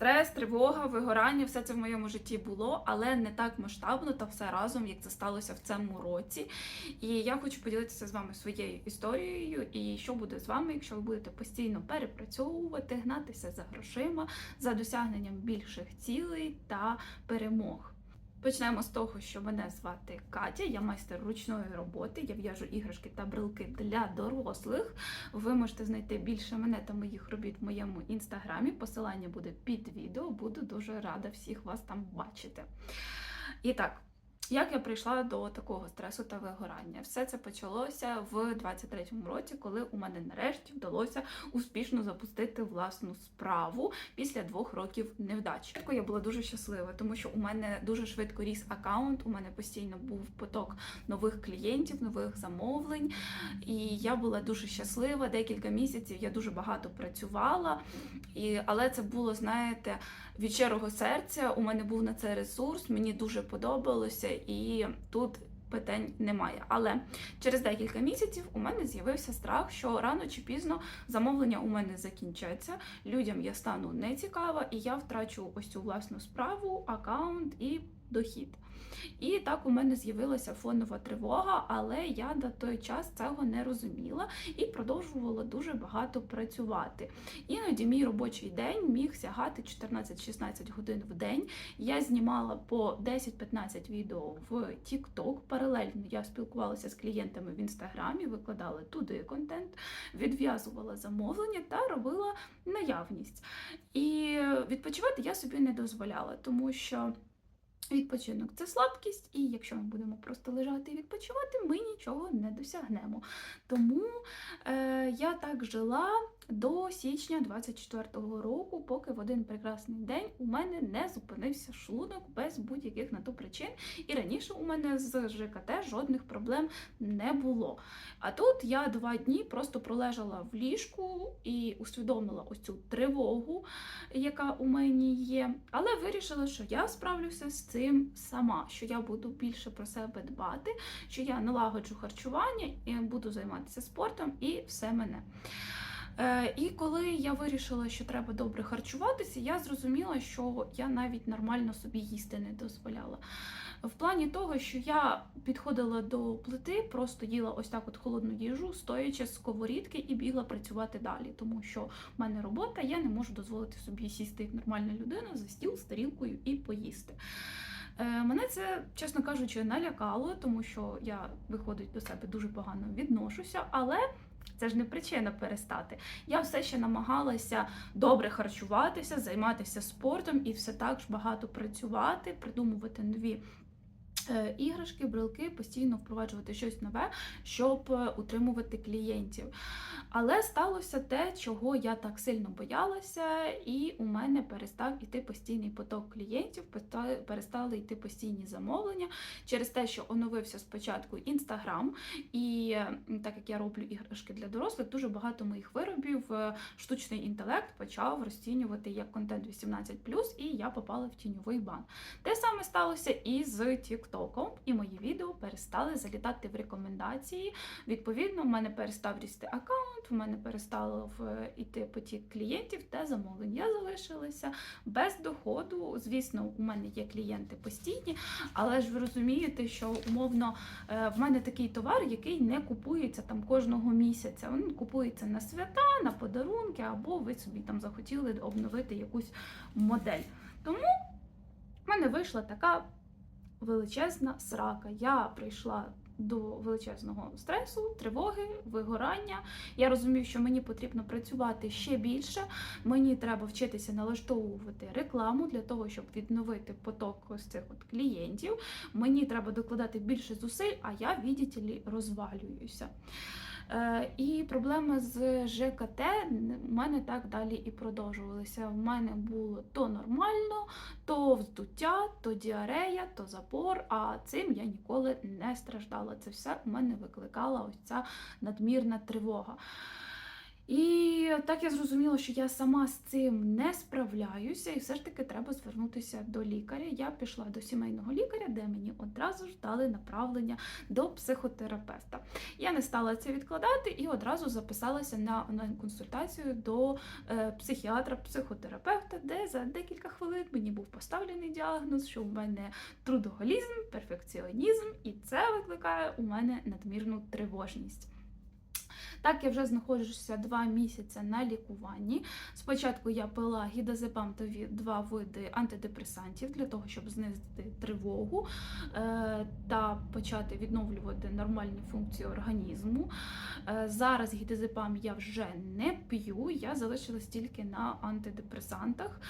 Стрес, тривога, вигорання, все це в моєму житті було, але не так масштабно та все разом, як це сталося в цьому році. І я хочу поділитися з вами своєю історією, і що буде з вами, якщо ви будете постійно перепрацьовувати, гнатися за грошима, за досягненням більших цілей та перемог. Почнемо з того, що мене звати Катя, я майстер ручної роботи, я в'яжу іграшки та брелки для дорослих. Ви можете знайти більше мене та моїх робіт в моєму інстаграмі. Посилання буде під відео. Буду дуже рада всіх вас там бачити. І так. Як я прийшла до такого стресу та вигорання? Все це почалося в 23-му році, коли у мене нарешті вдалося успішно запустити власну справу після двох років невдач. Я була дуже щаслива, тому що у мене дуже швидко ріс аккаунт, у мене постійно був поток нових клієнтів, нових замовлень. І я була дуже щаслива. Декілька місяців я дуже багато працювала, і, але це було, знаєте, від щирого серця. У мене був на це ресурс, мені дуже подобалося, і тут питань немає. Але через декілька місяців у мене з'явився страх, що рано чи пізно замовлення у мене закінчаться, людям я стану нецікава, і я втрачу ось цю власну справу, аккаунт і дохід. І так у мене з'явилася фонова тривога, але я на той час цього не розуміла і продовжувала дуже багато працювати. Іноді мій робочий день міг сягати 14-16 годин в день. Я знімала по 10-15 відео в TikTok. Паралельно я спілкувалася з клієнтами в інстаграмі, викладала туди контент, відв'язувала замовлення та робила наявність. І відпочивати я собі не дозволяла, тому що. Відпочинок це слабкість, і якщо ми будемо просто лежати і відпочивати, ми нічого не досягнемо. Тому е, я так жила до січня 24-го року, поки в один прекрасний день у мене не зупинився шлунок без будь-яких на то причин. І раніше у мене з ЖКТ жодних проблем не було. А тут я два дні просто пролежала в ліжку і усвідомила ось цю тривогу, яка у мені є, але вирішила, що я справлюся з цим сама, що я буду більше про себе дбати, що я налагоджу харчування буду займатися спортом і все мене. Е, І коли я вирішила, що треба добре харчуватися, я зрозуміла, що я навіть нормально собі їсти не дозволяла. В плані того, що я підходила до плити, просто їла ось так от холодну їжу, стоячи з сковорідки і бігла працювати далі, тому що в мене робота, я не можу дозволити собі сісти як нормальна людина за стіл з тарілкою і поїсти. Е, Мене це, чесно кажучи, налякало, тому що я, виходить, до себе дуже погано відношуся, але це ж не причина перестати. Я все ще намагалася добре харчуватися, займатися спортом і все так ж багато працювати, придумувати нові. Е, Іграшки, брелки, постійно впроваджувати щось нове, щоб е, утримувати клієнтів. Але сталося те, чого я так сильно боялася, і у мене перестав іти постійний поток клієнтів, перестали йти постійні замовлення через те, що оновився спочатку інстаграм, і е, так як я роблю іграшки для дорослих, дуже багато моїх виробів штучний інтелект почав розцінювати як контент 18+, і я попала в тіньовий бан. Те саме сталося і з Тіктоком, і мої відео перестали залітати в рекомендації. Відповідно, в мене перестав рісти аккаунт, в мене перестало йти потік клієнтів та замовлень. Я залишилася без доходу. Звісно, у мене є клієнти постійні, але ж ви розумієте, що умовно е, в мене такий товар, який не купується там кожного місяця. Він купується на свята, на подарунки, або ви собі там захотіли обновити якусь модель. Тому в мене вийшла така величезна срака. Я прийшла до величезного стресу, тривоги, вигорання. Я розумію, що мені потрібно працювати ще більше. Мені треба вчитися налаштовувати рекламу для того, щоб відновити поток ось цих от клієнтів. Мені треба докладати більше зусиль, а я, відділі лі, розвалююся. Е, І проблеми з ЖКТ у мене так далі і продовжувалися. В мене було то нормально, то вздуття, то діарея, то запор. А цим я ніколи не страждала. Це все у мене викликала ось ця надмірна тривога. І так я зрозуміла, що я сама з цим не справляюся, і все ж таки треба звернутися до лікаря. Я пішла до сімейного лікаря, де мені одразу ж дали направлення до психотерапевта. Я не стала це відкладати і одразу записалася на онлайн-консультацію до е, психіатра-психотерапевта, де за декілька хвилин мені був поставлений діагноз, що в мене трудоголізм, перфекціонізм, і це викликає у мене надмірну тривожність. Так, я вже знаходжуся два місяці на лікуванні. Спочатку я пила гідазепам та два види антидепресантів для того, щоб знизити тривогу е, та почати відновлювати нормальні функції організму. Е, Зараз гідазепам я вже не п'ю, я залишилась тільки на антидепресантах.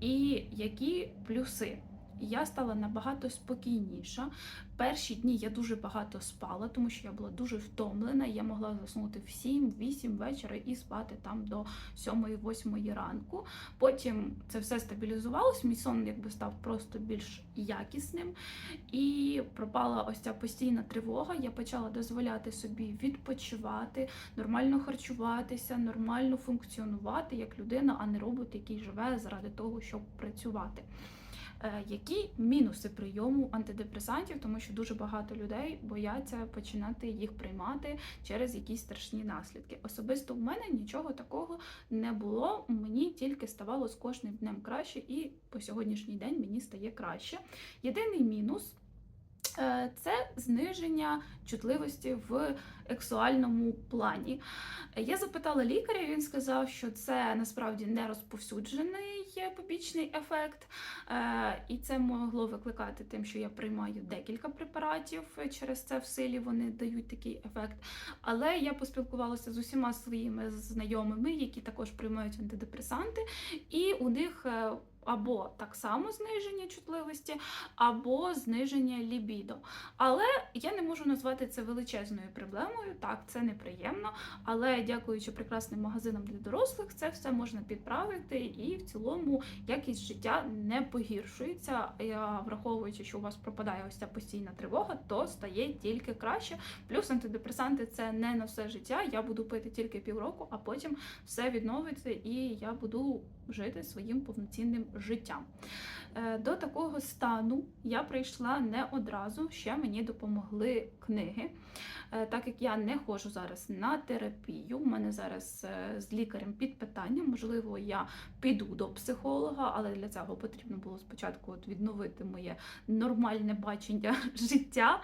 І які плюси? Я стала набагато спокійніша. Перші дні я дуже багато спала, тому що я була дуже втомлена. Я могла заснути в 7-8 вечора і спати там до 7-8 ранку. Потім це все стабілізувалось. Мій сон якби став просто більш якісним. І пропала ось ця постійна тривога. Я почала дозволяти собі відпочивати, нормально харчуватися, нормально функціонувати як людина, а не робот, який живе заради того, щоб працювати. Е, Які мінуси прийому антидепресантів, тому що дуже багато людей бояться починати їх приймати через якісь страшні наслідки. Особисто в мене нічого такого не було. Мені тільки ставало з кожним днем краще, і по сьогоднішній день мені стає краще. Єдиний мінус. Е, Це зниження чутливості в ексуальному плані. Я запитала лікаря, він сказав, що це насправді не розповсюджений побічний ефект, Е, і це могло викликати тим, що я приймаю декілька препаратів. е, Через це в силі вони дають такий ефект. Але я поспілкувалася з усіма своїми знайомими, які також приймають антидепресанти, і у них. Або так само зниження чутливості, або зниження лібідо. Але я не можу назвати це величезною проблемою. Так, це неприємно. Але дякуючи прекрасним магазинам для дорослих, це все можна підправити, і в цілому якість життя не погіршується. Я враховуючи, що у вас пропадає ось ця постійна тривога, то стає тільки краще. Плюс антидепресанти це не на все життя. Я буду пити тільки півроку, а потім все відновиться, і я буду жити своїм повноцінним життям. Е, До такого стану я прийшла не одразу. Ще мені допомогли книги. Е, Так як я не ходжу зараз на терапію, у мене зараз е, з лікарем під питанням. Можливо, я піду до психолога, але для цього потрібно було спочатку от відновити моє нормальне бачення життя.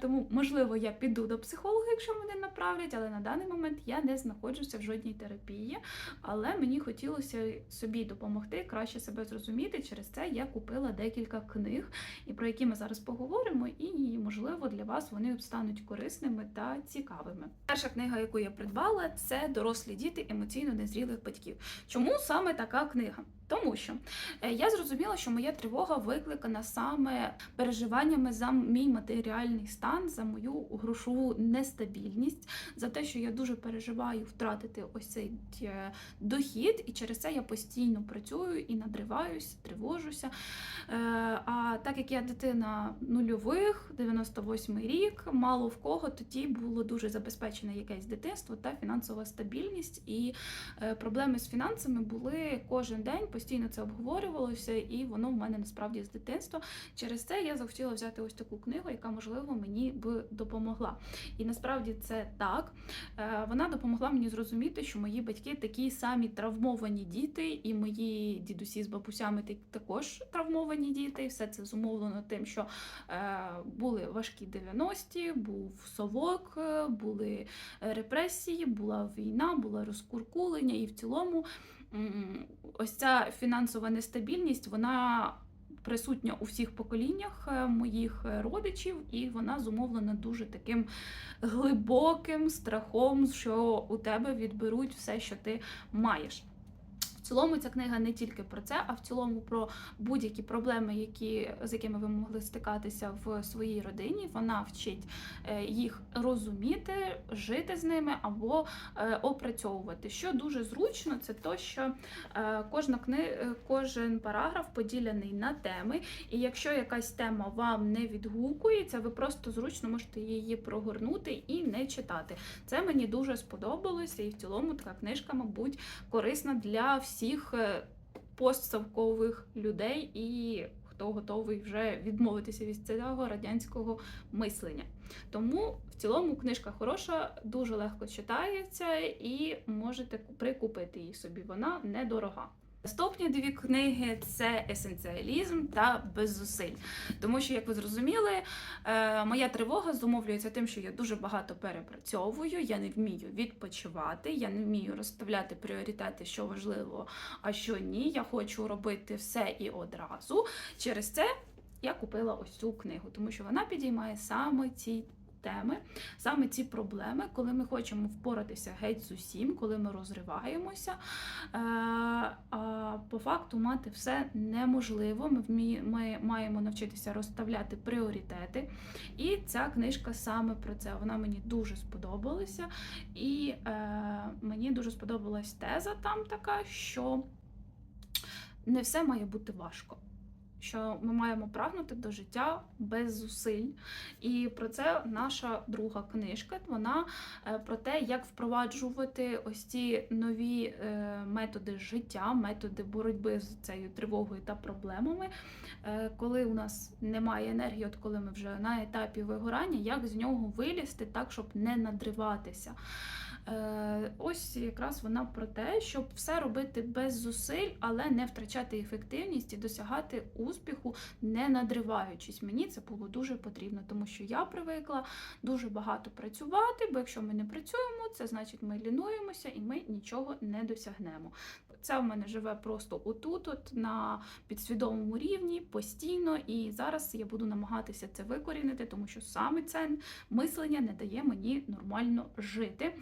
Тому, можливо, я піду до психолога, якщо мене направлять, але на даний момент я не знаходжуся в жодній терапії. Але мені хотілося собі допомогти краще себе зрозуміти. Через це я купила декілька книг, і про які ми зараз поговоримо, і можливо для вас вони стануть корисними та цікавими. Перша книга, яку я придбала, це дорослі діти емоційно незрілих батьків. Чому саме така книга? Тому що е, я зрозуміла, що моя тривога викликана саме переживаннями за мій матеріальний стан, за мою грошову нестабільність, за те, що я дуже переживаю втратити ось цей е, дохід, і через це я постійно працюю і надриваюся, тривожуся. Е, А так як я дитина нульових, 98-й рік, мало в кого тоді було дуже забезпечене якесь дитинство та фінансова стабільність. І е, проблеми з фінансами були кожен день, постійно це обговорювалося, і воно в мене насправді з дитинства. Через це я захотіла взяти ось таку книгу, яка можливо мені б допомогла. І насправді це так. Е, Вона допомогла мені зрозуміти, що мої батьки такі самі травмовані діти, і мої дідусі з бабусями так- також травмовані діти. І все це зумовлено тим, що е, були важкі 90-ті, був совок, е, були репресії, була війна, була розкуркулення, і в цілому ось ця фінансова нестабільність, вона. Присутня у всіх поколіннях е, моїх родичів, і вона зумовлена дуже таким глибоким страхом, що у тебе відберуть все, що ти маєш. Цілому ця книга не тільки про це, а в цілому про будь-які проблеми, які, з якими ви могли стикатися в своїй родині. Вона вчить е, їх розуміти, жити з ними або е, опрацьовувати. Що дуже зручно, це то, що е, кожна кни... кожен параграф поділений на теми, і якщо якась тема вам не відгукується, ви просто зручно можете її прогорнути і не читати. Це мені дуже сподобалося, і в цілому така книжка, мабуть, корисна для всіх е, постсавкових людей і хто готовий вже відмовитися від цього радянського мислення. Тому в цілому книжка хороша, дуже легко читається і можете прикупити її собі. Вона недорога. Наступні дві книги це есенціалізм та без зусиль. Тому що, як ви зрозуміли, е, моя тривога зумовлюється тим, що я дуже багато перепрацьовую, я не вмію відпочивати, я не вмію розставляти пріоритети, що важливо, а що ні. Я хочу робити все і одразу. Через це я купила ось цю книгу, тому що вона підіймає саме ці. Теми, саме ці проблеми, коли ми хочемо впоратися геть з усім, коли ми розриваємося. Е, а по факту мати все неможливо. Ми, маємо навчитися розставляти пріоритети. І ця книжка саме про це. Вона мені дуже сподобалася. І е, мені дуже сподобалась теза там така, що не все має бути важко. Що ми маємо прагнути до життя без зусиль, і про це наша друга книжка. Вона е, про те, як впроваджувати ось ці нові е, методи життя, методи боротьби з цією тривогою та проблемами, Е, коли у нас немає енергії, от коли ми вже на етапі вигорання, як з нього вилізти так, щоб не надриватися. Е, Ось якраз вона про те, щоб все робити без зусиль, але не втрачати ефективність і досягати успіху, не надриваючись. Мені це було дуже потрібно, тому що я привикла дуже багато працювати, бо якщо ми не працюємо, це значить ми лінуємося і ми нічого не досягнемо. Це в мене живе просто отут, от на підсвідомому рівні, постійно, і зараз я буду намагатися це викорінити, тому що саме це мислення не дає мені нормально жити.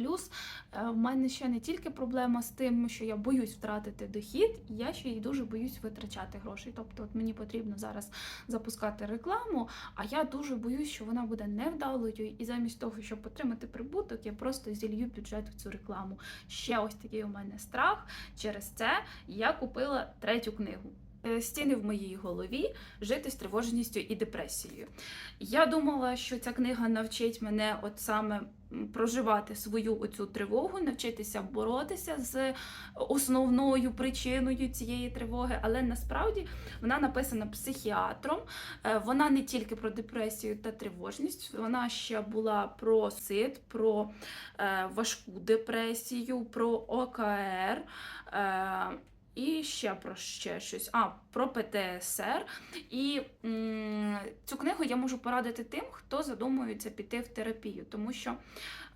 Плюс е, в мене ще не тільки проблема з тим, що я боюсь втратити дохід, я ще й дуже боюсь витрачати гроші. Тобто, от мені потрібно зараз запускати рекламу, а я дуже боюсь, що вона буде невдалою, і замість того, щоб отримати прибуток, я просто зілью бюджет в цю рекламу. Ще ось такий у мене страх. Через це я купила третю книгу. Е, Стіни в моїй голові жити з тривожністю і депресією. Я думала, що ця книга навчить мене от саме проживати свою оцю тривогу, навчитися боротися з основною причиною цієї тривоги, але насправді вона написана психіатром. Е, Вона не тільки про депресію та тривожність, вона ще була про сид, про е, важку депресію, про ОКР. І ще про ще щось. А, про ПТСР. І м, цю книгу я можу порадити тим, хто задумується піти в терапію, тому що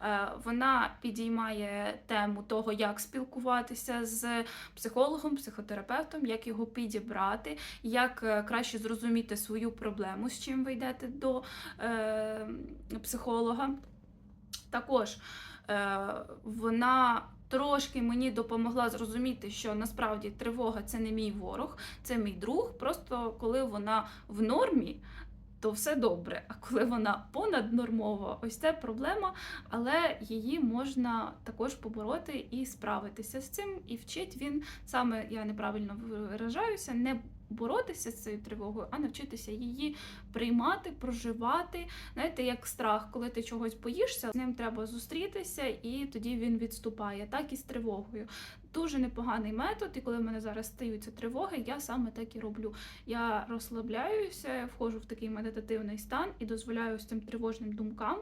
е, вона підіймає тему того, як спілкуватися з психологом, психотерапевтом, як його підібрати, як е, краще зрозуміти свою проблему, з чим ви йдете до е, психолога. Також е, вона трошки мені допомогла зрозуміти, що насправді тривога це не мій ворог, це мій друг. Просто коли вона в нормі. То все добре. А коли вона понаднормова, ось це проблема, але її можна також побороти і справитися з цим. І вчить він саме я неправильно виражаюся, не боротися з цією тривогою, а навчитися її приймати, проживати. Знаєте, як страх, коли ти чогось боїшся, з ним треба зустрітися, і тоді він відступає, так і з тривогою. Дуже непоганий метод, і коли в мене зараз стаються тривоги, я саме так і роблю. Я розслабляюся, входжу в такий медитативний стан і дозволяю з цим тривожним думкам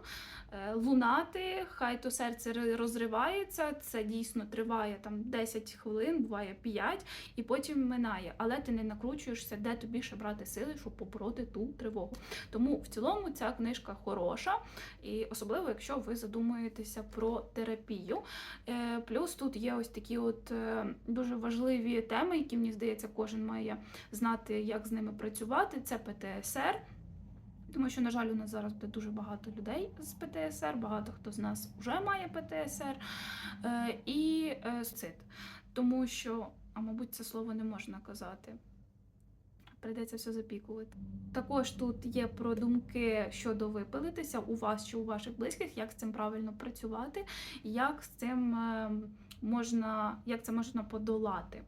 е, лунати. Хай то серце розривається, це дійсно триває там 10 хвилин, буває 5, і потім минає. Але ти не накручуєшся, де тобі ще брати сили, щоб побороти ту тривогу. Тому в цілому ця книжка хороша, і особливо, якщо ви задумуєтеся про терапію. Е, Плюс тут є ось такі от е, дуже важливі теми, які мені здається, кожен має знати, як з ними працювати. Це ПТСР. Тому що, на жаль, у нас зараз буде дуже багато людей з ПТСР, багато хто з нас вже має ПТСР е, і е, суцид. тому що, а мабуть, це слово не можна казати. Прийдеться все запікувати. Також тут є про думки щодо випилитися у вас чи у ваших близьких, як з цим правильно працювати, як з цим е, можна, як це можна подолати.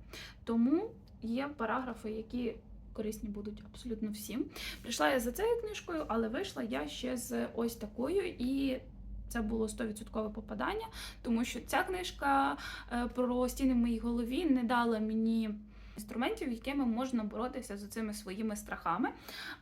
Тому є параграфи, які корисні будуть абсолютно всім. Прийшла я за цією книжкою, але вийшла я ще з ось такою і. Це було 100% попадання, тому що ця книжка е, про стіни в моїй голові не дала мені інструментів, якими можна боротися з цими своїми страхами.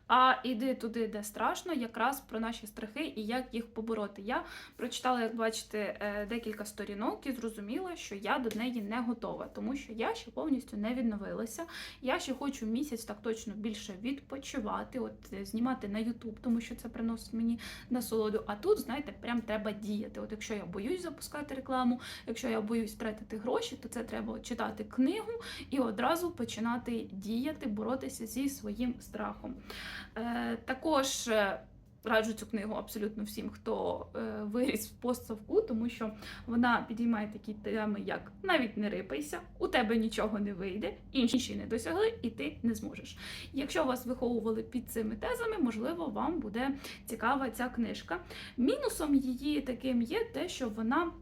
А іди туди, де страшно, якраз про наші страхи і як їх побороти. Я прочитала, як бачите, е, декілька сторінок і зрозуміла, що я до неї не готова, тому що я ще повністю не відновилася. Я ще хочу місяць так точно більше відпочивати, от е, знімати на YouTube, тому що це приносить мені насолоду. А тут, знаєте, прям треба діяти. От якщо я боюсь запускати рекламу, якщо я боюсь втратити гроші, то це треба читати книгу і одразу починати діяти, боротися зі своїм страхом. Е, також е, раджу цю книгу абсолютно всім, хто е, виріс в постсовку, тому що вона підіймає такі теми, як навіть не рипайся, у тебе нічого не вийде, інші не досягли, і ти не зможеш. Якщо вас виховували під цими тезами, можливо, вам буде цікава ця книжка. Мінусом її таким є те, що вона.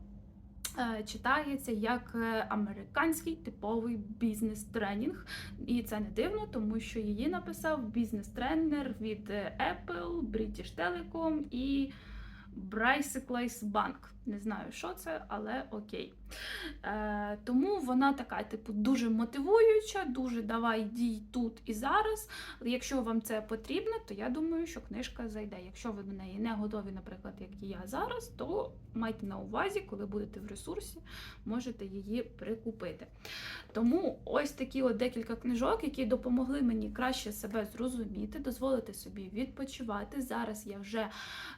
Е, Читається як е, американський типовий бізнес-тренінг, і це не дивно, тому що її написав бізнес-тренер від е, Apple, British Telecom і Bicycles Bank. Не знаю, що це, але окей. Е, тому вона така, типу, дуже мотивуюча, дуже давай дій тут і зараз. Якщо вам це потрібно, то я думаю, що книжка зайде. Якщо ви до неї не готові, наприклад, як і я зараз, то майте на увазі, коли будете в ресурсі, можете її прикупити. Тому ось такі от декілька книжок, які допомогли мені краще себе зрозуміти, дозволити собі відпочивати. Зараз я вже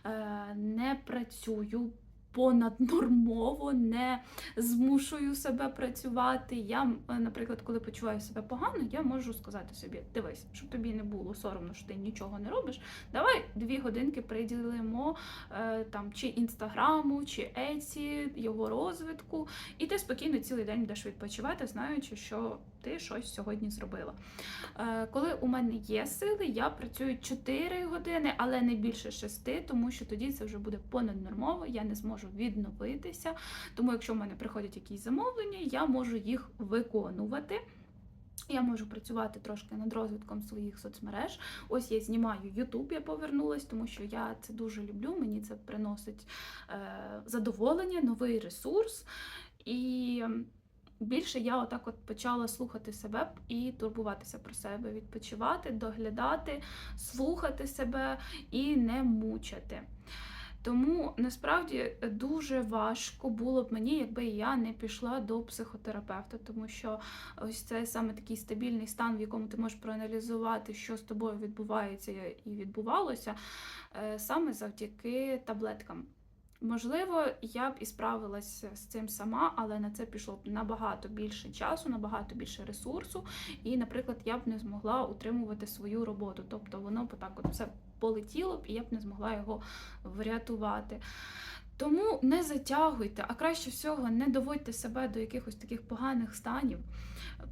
е, не працюю понаднормово, не змушую себе працювати. Я, е, наприклад, коли почуваю себе погано, я можу сказати собі: дивись, щоб тобі не було соромно, що ти нічого не робиш. Давай дві годинки приділимо е, там чи інстаграму, чи еці, його розвитку, і ти спокійно цілий день будеш відпочивати, знаючи, що ти щось сьогодні зробила. Е, Коли у мене є сили, я працюю 4 години, але не більше 6, тому що тоді це вже буде понаднормово, я не зможу відновитися. Тому, якщо в мене приходять якісь замовлення, я можу їх виконувати. Я можу працювати трошки над розвитком своїх соцмереж. Ось я знімаю YouTube, я повернулась, тому що я це дуже люблю. Мені це приносить е, задоволення, новий ресурс. І більше я отак от почала слухати себе і турбуватися про себе, відпочивати, доглядати, слухати себе і не мучити. Тому насправді дуже важко було б мені, якби я не пішла до психотерапевта, тому що ось це саме такий стабільний стан, в якому ти можеш проаналізувати, що з тобою відбувається і відбувалося, е, саме завдяки таблеткам. Можливо, я б і справилася з цим сама, але на це пішло б набагато більше часу, набагато більше ресурсу. І, наприклад, я б не змогла утримувати свою роботу. Тобто воно б так от все полетіло б, і я б не змогла його врятувати. Тому не затягуйте, а краще всього не доводьте себе до якихось таких поганих станів.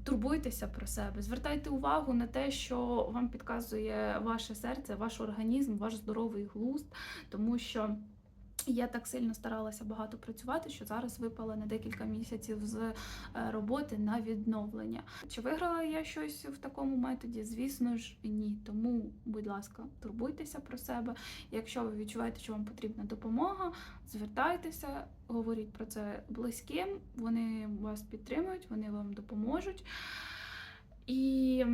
Турбуйтеся про себе, звертайте увагу на те, що вам підказує ваше серце, ваш організм, ваш здоровий глузд, тому що. Я так сильно старалася багато працювати, що зараз випала на декілька місяців з е, роботи на відновлення. Чи виграла я щось в такому методі? Звісно ж, ні. Тому, будь ласка, турбуйтеся про себе. Якщо ви відчуваєте, що вам потрібна допомога, звертайтеся, говоріть про це близьким. Вони вас підтримують, вони вам допоможуть. І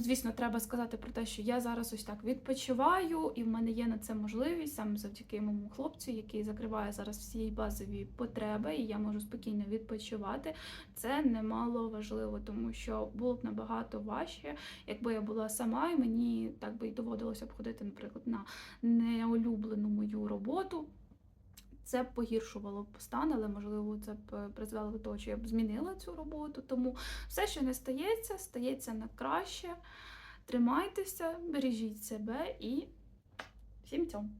Звісно, треба сказати про те, що я зараз ось так відпочиваю, і в мене є на це можливість саме завдяки моєму хлопцю, який закриває зараз всі базові потреби, і я можу спокійно відпочивати. Це немало важливо, тому що було б набагато важче, якби я була сама, і мені так би й доводилося б ходити, наприклад, на неулюблену мою роботу. Це б погіршувало б стан, але можливо це б е, призвело до того, що я б змінила цю роботу. Тому все, що не стається, стається на краще. Тримайтеся, бережіть себе і всім цьому.